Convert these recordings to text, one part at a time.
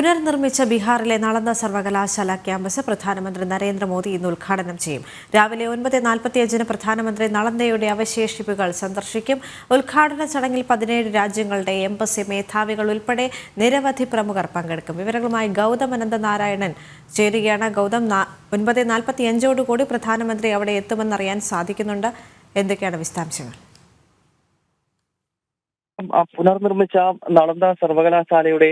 പുനർനിർമ്മിച്ച ബീഹാറിലെ നളന്ദ സർവകലാശാല ക്യാമ്പസ് പ്രധാനമന്ത്രി നരേന്ദ്രമോദി ഇന്ന് ഉദ്ഘാടനം ചെയ്യും. രാവിലെ ഒൻപത് നാൽപ്പത്തിയഞ്ചിന് പ്രധാനമന്ത്രി നളന്ദയുടെ അവശേഷിപ്പുകൾ സന്ദർശിക്കും. ഉദ്ഘാടന ചടങ്ങിൽ പതിനേഴ് രാജ്യങ്ങളുടെ എംബസി മേധാവികൾ ഉൾപ്പെടെ നിരവധി പ്രമുഖർ പങ്കെടുക്കും. വിവരങ്ങളുമായി ഗൗതം അനന്തനാരായണൻ ചേരുകയാണ്. ഗൗതം ഒൻപത് നാൽപ്പത്തിയഞ്ചോടുകൂടി പ്രധാനമന്ത്രി അവിടെ എത്തുമെന്നറിയാൻ സാധിക്കുന്നുണ്ട്. എന്തൊക്കെയാണ് വിശദാംശങ്ങൾ? പുനർനിർമ്മിച്ച നളന്ദ സർവകലാശാലയുടെ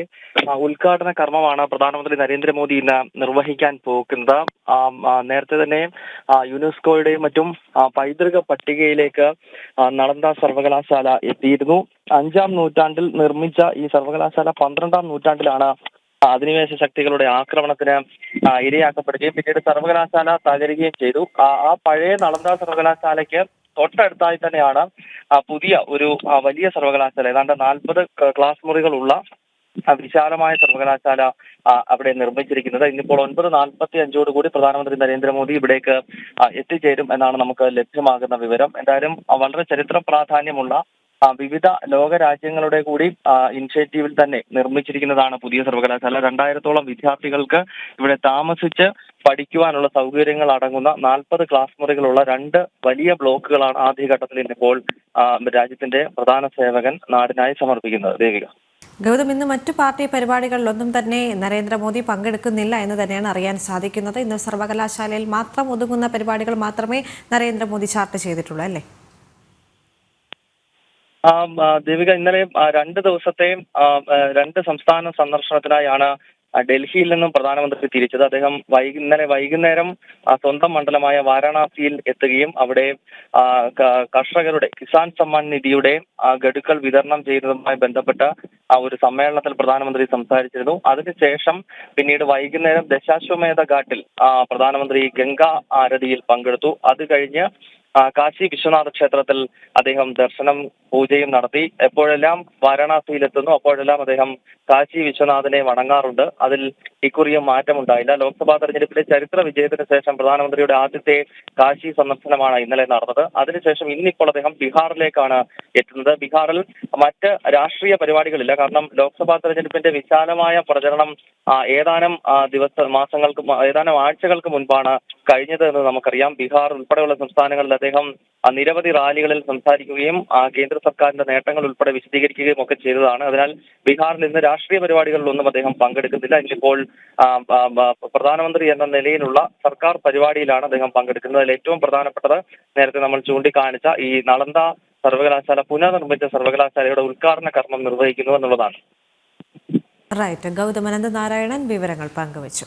ഉദ്ഘാടന കർമ്മമാണ് പ്രധാനമന്ത്രി നരേന്ദ്രമോദി ഇന്ന് നിർവഹിക്കാൻ പോകുന്നത്. നേരത്തെ തന്നെ യുനെസ്കോയുടെയും മറ്റും പൈതൃക പട്ടികയിലേക്ക് നളന്ദ സർവകലാശാല എത്തിയിരുന്നു. അഞ്ചാം നൂറ്റാണ്ടിൽ നിർമ്മിച്ച ഈ സർവകലാശാല പന്ത്രണ്ടാം നൂറ്റാണ്ടിലാണ് അധിനിവേശ ശക്തികളുടെ ആക്രമണത്തിന് ഇരയാക്കപ്പെടുകയും പിന്നീട് സർവകലാശാല തകരുകയും ചെയ്തു. ആ പഴയ നളന്ദ സർവകലാശാലയ്ക്ക് തൊട്ടടുത്തായി തന്നെയാണ് പുതിയ ഒരു വലിയ സർവകലാശാല ഏതാണ്ട് നാൽപ്പത് ക്ലാസ് മുറികളുള്ള വിശാലമായ സർവകലാശാല അവിടെ നിർമ്മിച്ചിരിക്കുന്നത്. ഇന്നിപ്പോൾ ഒൻപത് നാൽപ്പത്തി അഞ്ചോട് കൂടി പ്രധാനമന്ത്രി നരേന്ദ്രമോദി ഇവിടേക്ക് എത്തിച്ചേരും എന്നാണ് നമുക്ക് ലഭ്യമാകുന്ന വിവരം. എന്തായാലും വളരെ ചരിത്ര പ്രാധാന്യമുള്ള വിവിധ ലോക രാജ്യങ്ങളുടെ കൂടി ഇനിഷ്യേറ്റീവിൽ തന്നെ നിർമ്മിച്ചിരിക്കുന്നതാണ് പുതിയ സർവകലാശാല. രണ്ടായിരത്തോളം വിദ്യാർത്ഥികൾക്ക് ഇവിടെ താമസിച്ച് പഠിക്കുവാനുള്ള സൗകര്യങ്ങൾ അടങ്ങുന്ന നാൽപ്പത് ക്ലാസ് മുറികളുള്ള രണ്ട് വലിയ ബ്ലോക്കുകളാണ് ആദ്യഘട്ടത്തിൽ ഇപ്പോൾ രാജ്യത്തിന്റെ പ്രധാന സേവകൻ നാടിനായി സമർപ്പിക്കുന്നത്. ദേവിക. ഗൗതം ഇന്ന് മറ്റു പാർട്ടി പരിപാടികളിലൊന്നും തന്നെ നരേന്ദ്രമോദി പങ്കെടുക്കുന്നില്ല എന്ന് തന്നെയാണ് അറിയാൻ സാധിക്കുന്നത്. ഇന്ന് സർവകലാശാലയിൽ മാത്രം ഒതുങ്ങുന്ന പരിപാടികൾ മാത്രമേ നരേന്ദ്രമോദി ചാർട്ട് ചെയ്തിട്ടുള്ളൂ അല്ലേ? ദേവിക ഇന്നലെ രണ്ട് ദിവസത്തെ ആ, ആ, രണ്ട് സംസ്ഥാന സന്ദർശനത്തിനായാണ് ഡൽഹിയിൽ നിന്നും പ്രധാനമന്ത്രി തിരിച്ചത്. അദ്ദേഹം ഇന്നലെ വൈകുന്നേരം സ്വന്തം മണ്ഡലമായ വാരാണസിയിൽ എത്തുകയും അവിടെ കർഷകരുടെ കിസാൻ സമ്മാൻ നിധിയുടെ ഗഡുക്കൾ വിതരണം ചെയ്യുന്നതുമായി ബന്ധപ്പെട്ട ആ ഒരു സമ്മേളനത്തിൽ പ്രധാനമന്ത്രി സംസാരിച്ചിരുന്നു. അതിനുശേഷം പിന്നീട് വൈകുന്നേരം ദശാശ്വമേധ ഘാട്ടിൽ പ്രധാനമന്ത്രി ഗംഗാ ആരതിയിൽ പങ്കെടുത്തു. അത് കഴിഞ്ഞ് കാശി വിശ്വനാഥ ക്ഷേത്രത്തിൽ അദ്ദേഹം ദർശനം പൂജയും നടത്തി. എപ്പോഴെല്ലാം വാരാണസിയിലെത്തുന്നു അപ്പോഴെല്ലാം അദ്ദേഹം കാശി വിശ്വനാഥനെ വണങ്ങാറുണ്ട്. അതിൽ ഇക്കുറിയും മാറ്റമുണ്ടായില്ല. ലോക്സഭാ തെരഞ്ഞെടുപ്പിലെ ചരിത്ര വിജയത്തിന് ശേഷം പ്രധാനമന്ത്രിയുടെ ആദ്യത്തെ കാശി സന്ദർശനമാണ് ഇന്നലെ നടന്നത്. അതിനുശേഷം ഇന്നിപ്പോൾ അദ്ദേഹം ബീഹാറിലേക്കാണ് എത്തുന്നത്. ബീഹാറിൽ മറ്റ് രാഷ്ട്രീയ പരിപാടികളില്ല. കാരണം ലോക്സഭാ തെരഞ്ഞെടുപ്പിന്റെ വിശാലമായ പ്രചരണം ഏതാനും ദിവസ മാസങ്ങൾക്ക് ഏതാനും ആഴ്ചകൾക്ക് മുൻപാണ് കഴിഞ്ഞത് എന്ന് നമുക്കറിയാം. ബീഹാർ ഉൾപ്പെടെയുള്ള സംസ്ഥാനങ്ങളിൽ അദ്ദേഹം നിരവധി റാലികളിൽ സംസാരിക്കുകയും ആ, കേന്ദ്ര സർക്കാരിന്റെ നേട്ടങ്ങൾ ഉൾപ്പെടെ വിശദീകരിക്കുകയും ഒക്കെ ചെയ്തതാണ്. അതിനാൽ ബീഹാറിൽ ഇന്ന് രാഷ്ട്രീയ പരിപാടികളിലൊന്നും അദ്ദേഹം പങ്കെടുക്കുന്നില്ല. ഇന്നിപ്പോൾ പ്രധാനമന്ത്രി എന്ന നിലയിലുള്ള സർക്കാർ പരിപാടിയിലാണ് അദ്ദേഹം പങ്കെടുക്കുന്നത്. അതിൽ ഏറ്റവും പ്രധാനപ്പെട്ടത് നേരത്തെ നമ്മൾ ചൂണ്ടിക്കാണിച്ച ഈ നളന്ത സർവകലാശാല പുനർനിർമ്മിച്ച സർവകലാശാലയുടെ ഉദ്ഘാടന കർമ്മം നിർവഹിക്കുന്നു എന്നുള്ളതാണ്. റൈറ്റ് ഗൗതമനന്ദ നാരായണൻ വിവരങ്ങൾ പങ്കുവച്ചു.